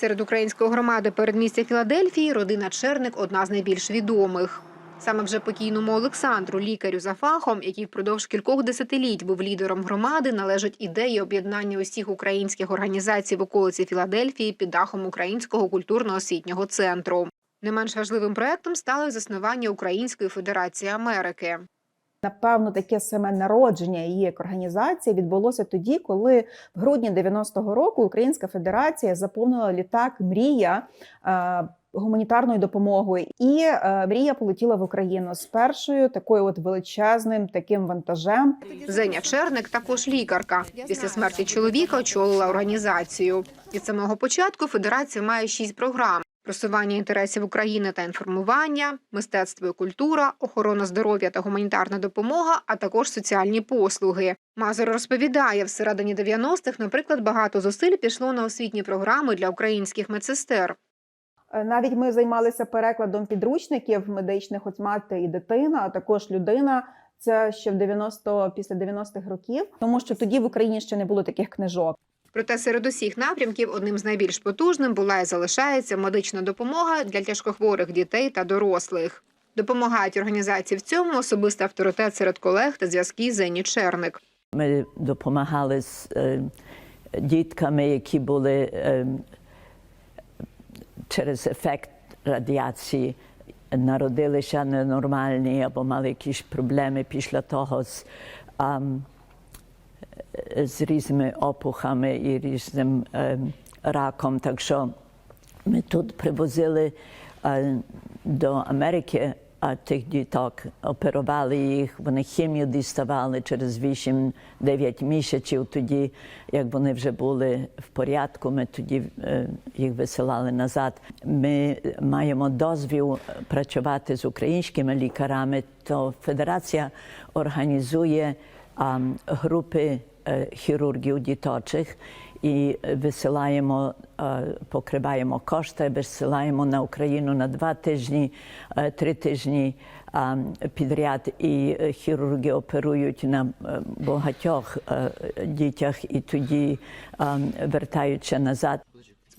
Серед української громади передмістя Філадельфії родина Черник одна з найбільш відомих. Саме вже покійному Олександру, лікарю за фахом, який впродовж кількох десятиліть був лідером громади, належить ідея об'єднання усіх українських організацій в околиці Філадельфії під дахом Українського культурно-освітнього центру. Не менш важливим проектом стало заснування Української Федерації Америки. Напевно, таке саме народження її як організації відбулося тоді, коли в грудні 90-го року Українська Федерація заповнила літак Мрія е, гуманітарною допомогою, і е, мрія полетіла в Україну з першою такою, от величезним таким вантажем. Зеня Черник також лікарка. Після смерті чоловіка очолила організацію. Від самого початку федерація має шість програм: просування інтересів України та інформування, мистецтво і культура, охорона здоров'я та гуманітарна допомога, а також соціальні послуги. Мазур розповідає, всередині 90-х, наприклад, багато зусиль пішло на освітні програми для українських медсестер. Е, Навіть ми займалися перекладом підручників медичних, от мати і дитина, а також людина. Це ще в 90 після 90-х років, тому що тоді в Україні ще не було таких книжок. Проте серед усіх напрямків одним з найбільш потужним була і залишається медична допомога для тяжкохворих дітей та дорослих. Допомагають організації в цьому особистий авторитет серед колег та зв'язки Зені Черник. Ми допомагали з е, дітками, які були е, через ефект радіації, народилися ненормальні або мали якісь проблеми після того з, ам, з різними опухами і різним раком. Так що ми тут привозили до Америки а тих діток, оперували їх, вони хімію діставали через 8-9 місяців. Тоді, як вони вже були в порядку, ми тоді їх висилали назад. Ми маємо дозвіл працювати з українськими лікарами, то федерація організує групи е, хірургів діточих і висилаємо, е, покриваємо кошти, висилаємо на Україну на два тижні, е, три тижні підряд, і хірурги оперують на багатьох дітях і тоді вертаються назад.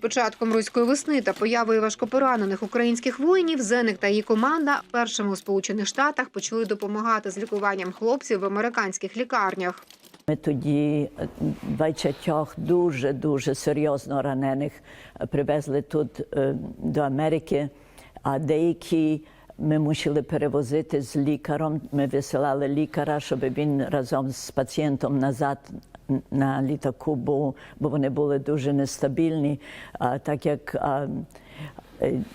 Початком руської весни та появою важкопоранених українських воїнів Зеник та її команда першими у Сполучених Штатах почали допомагати з лікуванням хлопців в американських лікарнях. Ми тоді 20 дуже дуже серйозно ранених привезли тут е, до Америки, а деякі ми мусили перевозити з лікарем. Ми висилали лікаря, щоб він разом з пацієнтом назад на літаку був, бо вони були дуже нестабільні, так як е,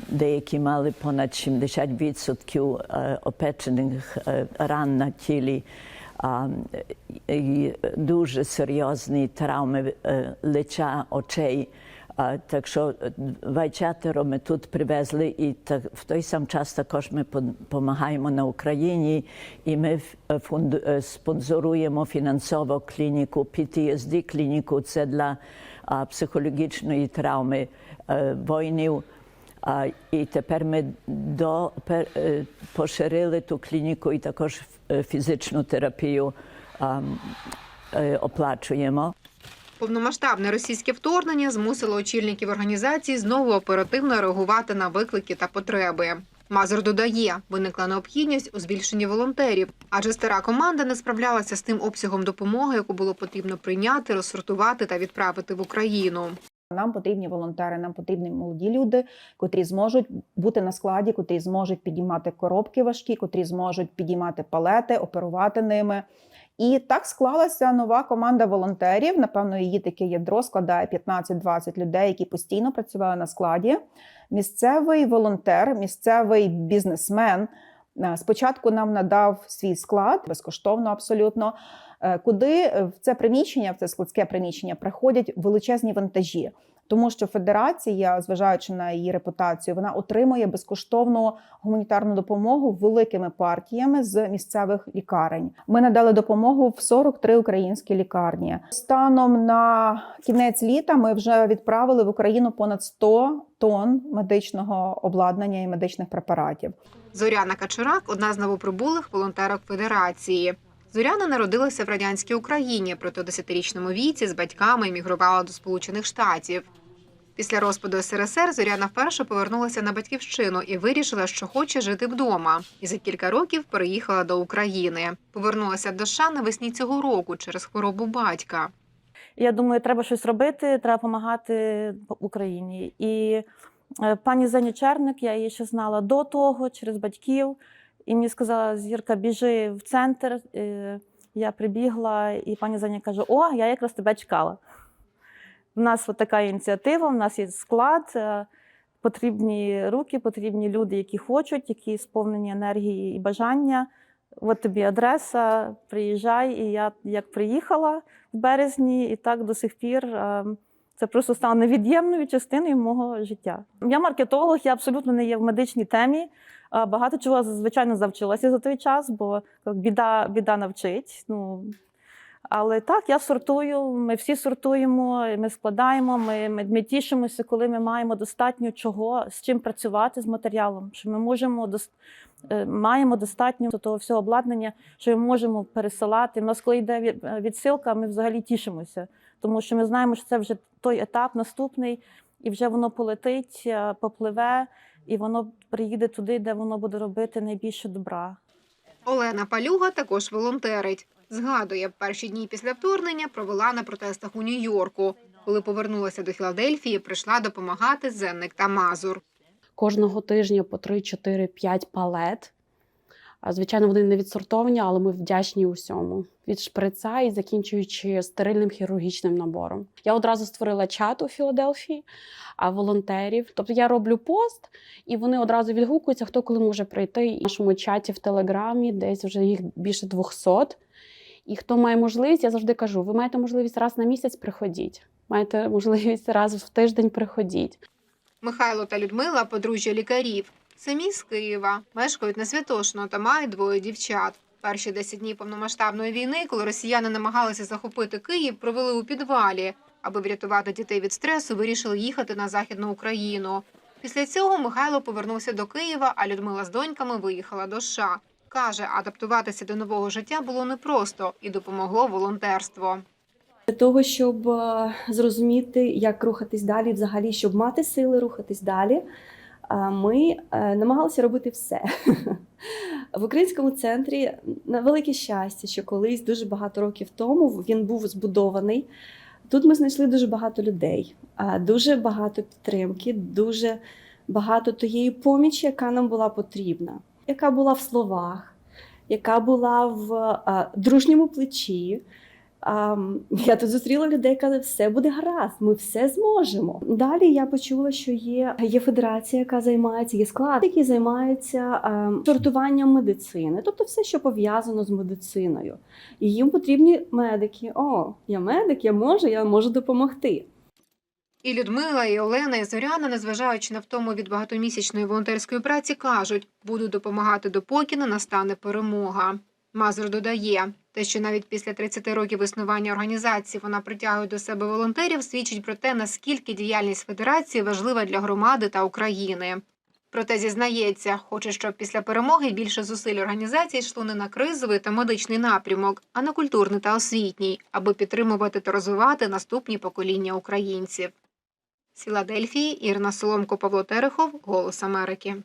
деякі мали понад 70% е, опечених е, ран на тілі. І дуже серйозні травми е, лиця, очей. Так що 24 ми тут привезли, і так, в той сам час також ми допомагаємо на Україні, і ми фунду, е, спонсоруємо фінансово клініку PTSD, клініку це для психологічної травми е, воїнів. А, і тепер ми до, пер, поширили ту клініку і також фізичну терапію а, оплачуємо. Повномасштабне російське вторгнення змусило очільників організації знову оперативно реагувати на виклики та потреби. Мазур додає, виникла необхідність у збільшенні волонтерів, адже стара команда не справлялася з тим обсягом допомоги, яку було потрібно прийняти, розсортувати та відправити в Україну. Нам потрібні волонтери, нам потрібні молоді люди, котрі зможуть бути на складі, котрі зможуть підіймати коробки важкі, котрі зможуть підіймати палети, оперувати ними. І так склалася нова команда волонтерів. Напевно, її таке ядро складає 15-20 людей, які постійно працювали на складі. Місцевий волонтер, місцевий бізнесмен спочатку нам надав свій склад безкоштовно, абсолютно. е, Куди е, в це приміщення, в це складське приміщення, приходять величезні вантажі, тому що федерація, зважаючи на її репутацію, вона отримує безкоштовну гуманітарну допомогу великими партіями з місцевих лікарень. Ми надали допомогу в 43 українські лікарні. Станом на кінець літа ми вже відправили в Україну понад 100 тонн медичного обладнання і медичних препаратів. Зоряна Качурак одна з новоприбулих волонтерок Федерації. Зоряна народилася в радянській Україні, проте у 10-річному віці з батьками емігрувала до Сполучених Штатів. Після розпаду СРСР Зоряна вперше повернулася на батьківщину і вирішила, що хоче жити вдома. І за кілька років переїхала до України. Повернулася до США навесні цього року через хворобу батька. Я думаю, треба щось робити, треба допомагати Україні. І е, пані Зені Черник, я її ще знала до того, через батьків. І мені сказала, Зірка, біжи в центр. Е, Я прибігла, і пані Зеня каже: О, я якраз тебе чекала. У нас от така ініціатива, у нас є склад, е, потрібні руки, потрібні люди, які хочуть, які сповнені енергії і бажання. От тобі адреса, приїжджай. І я як приїхала в березні, і так до сих пір е, це просто стало невід'ємною частиною мого життя. Я маркетолог, я абсолютно не є в медичній темі. Багато чого звичайно завчилася за той час, бо біда, біда навчить. Ну, але так, я сортую, ми всі сортуємо, ми складаємо, ми, ми, ми тішимося, коли ми маємо достатньо чого, з чим працювати з матеріалом, що ми можемо дос- е, маємо достатньо того всього обладнання, що ми можемо пересилати. У нас, коли йде е, відсилка, ми взагалі тішимося, тому що ми знаємо, що це вже той етап наступний, і вже воно полетить, е, попливе, і воно приїде туди, де воно буде робити найбільше добра. Олена Палюга також волонтерить. Згадує, перші дні після вторгнення провела на протестах у Нью-Йорку. Коли повернулася до Філадельфії, прийшла допомагати Зенник та Мазур. кожного тижня по 3, 4, 5 палет. Звичайно, вони не відсортовані, але ми вдячні усьому. Від шприца і закінчуючи стерильним хірургічним набором. Я одразу створила чат у Філадельфії, волонтерів. Тобто я роблю пост, і вони одразу відгукуються, хто коли може прийти. І в нашому чаті в Телеграмі десь вже їх більше 200. І хто має можливість, я завжди кажу: ви маєте можливість раз на місяць приходіть. Маєте можливість раз в тиждень приходіть. Михайло та Людмила подружжя лікарів. Самі з Києва мешкають на Святошино та мають двоє дівчат. Перші 10 днів повномасштабної війни, коли росіяни намагалися захопити Київ, провели у підвалі. Аби врятувати дітей від стресу, вирішили їхати на західну Україну. Після цього Михайло повернувся до Києва, а Людмила з доньками виїхала до США. Каже, адаптуватися до нового життя було непросто і допомогло волонтерство. Для того, щоб е, зрозуміти, як рухатись далі, взагалі, щоб мати сили рухатись далі, ми е, намагалися робити все. В українському центрі на велике щастя, що колись дуже багато років тому він був збудований. Тут ми знайшли дуже багато людей, дуже багато підтримки, дуже багато тієї помічі, яка нам була потрібна, яка була в словах, яка була в дружньому плечі. Я тут зустріла людей, казали, все буде гаразд, ми все зможемо. Далі я почула, що є, є федерація, яка займається, є склад, який займається сортуванням медицини, тобто все, що пов'язано з медициною. І їм потрібні медики. О, я медик, я можу, я можу допомогти. І Людмила, і Олена, і Зоряна, незважаючи на втому від багатомісячної волонтерської праці, кажуть, будуть допомагати допоки не настане перемога. Мазур додає, те, що навіть після 30 років існування організації вона притягує до себе волонтерів, свідчить про те, наскільки діяльність федерації важлива для громади та України. Проте зізнається, хоче, щоб після перемоги більше зусиль організації йшло не на кризовий та медичний напрямок, а на культурний та освітній, аби підтримувати та розвивати наступні покоління українців. З Філадельфії Ірина Соломко, Павло Терехов, Голос Америки.